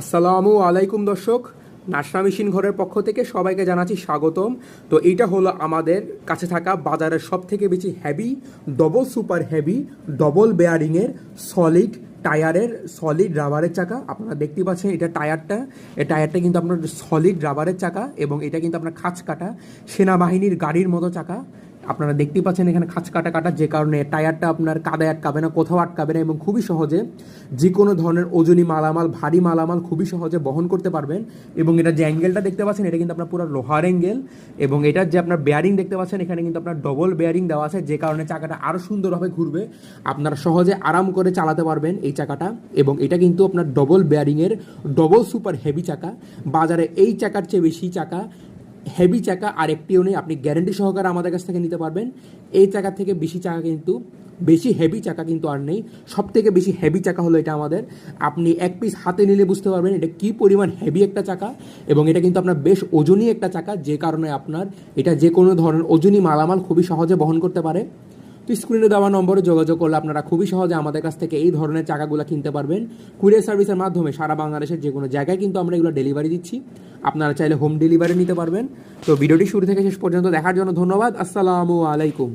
আসসালামু আলাইকুম দর্শক। নাসরা মেশিন ঘরের পক্ষ থেকে সবাইকে জানাচ্ছি স্বাগতম। তো এইটা হলো আমাদের কাছে থাকা বাজারের সব থেকে বেশি heavy double super heavy double বেয়ারিংয়ের solid টায়ারের সলিড রাবারের চাকা। আপনারা দেখতে পাচ্ছেন এটা টায়ারটা এই টায়ারটা কিন্তু আপনার সলিড রাবারের চাকা এবং এটা কিন্তু আপনার খাঁচ কাটা। সেনাবাহিনীর গাড়ির মতো চাকা। আপনারা দেখতেই পাচ্ছেন এখানে খাঁচ কাটা কাটা, যে কারণে টায়ারটা আপনার কাদায় আটকাবে না, কোথাও আটকাবে না এবং খুবই সহজে যে কোনো ধরনের ওজনী মালামাল, ভারী মালামাল খুবই সহজে বহন করতে পারবেন এবং এটা যে অ্যাঙ্গেলটা দেখতে পাচ্ছেন, এটা কিন্তু আপনার পুরো লোহার অ্যাঙ্গেল এবং এটার যে আপনার বেয়ারিং দেখতে পাচ্ছেন, এখানে কিন্তু আপনার ডবল বেয়ারিং দেওয়া আছে, যে কারণে চাকাটা আরও সুন্দরভাবে ঘুরবে। আপনারা সহজে আরাম করে চালাতে পারবেন এই চাকাটা এবং এটা কিন্তু আপনার ডবল বেয়ারিংয়ের ডবল সুপার হেভি চাকা। বাজারে এই চাকার চেয়ে বেশি চাকা হেভি চাকা আর একটিও নেই। আপনি গ্যারেন্টি সহকারে আমাদের কাছ থেকে নিতে পারবেন। এই চাকা থেকে বেশি চাকা কিন্তু, বেশি হেভি চাকা কিন্তু আর নেই। সব থেকে বেশি হেভি চাকা হলো এটা আমাদের। আপনি এক পিস হাতে নিলে বুঝতে পারবেন এটা কী পরিমাণ হেভি একটা চাকা এবং এটা কিন্তু আপনার বেশ ওজনই একটা চাকা, যে কারণে আপনার এটা যে কোনো ধরনের ওজনই মালামাল খুবই সহজে বহন করতে পারে। তো স্ক্রিনে দেওয়া নম্বরে যোগাযোগ করলে আপনারা খুবই সহজে আমাদের কাছ থেকে এই ধরনের চাকাগুলো কিনতে পারবেন। কুরিয়ার সার্ভিসের মাধ্যমে সারা বাংলাদেশের যে কোনো জায়গায় কিন্তু আমরা এগুলো ডেলিভারি দিচ্ছি। আপনারা চাইলে হোম ডেলিভারি নিতে পারবেন। তো ভিডিওটি শুরু থেকে শেষ পর্যন্ত দেখার জন্য ধন্যবাদ। আসসালামু আলাইকুম।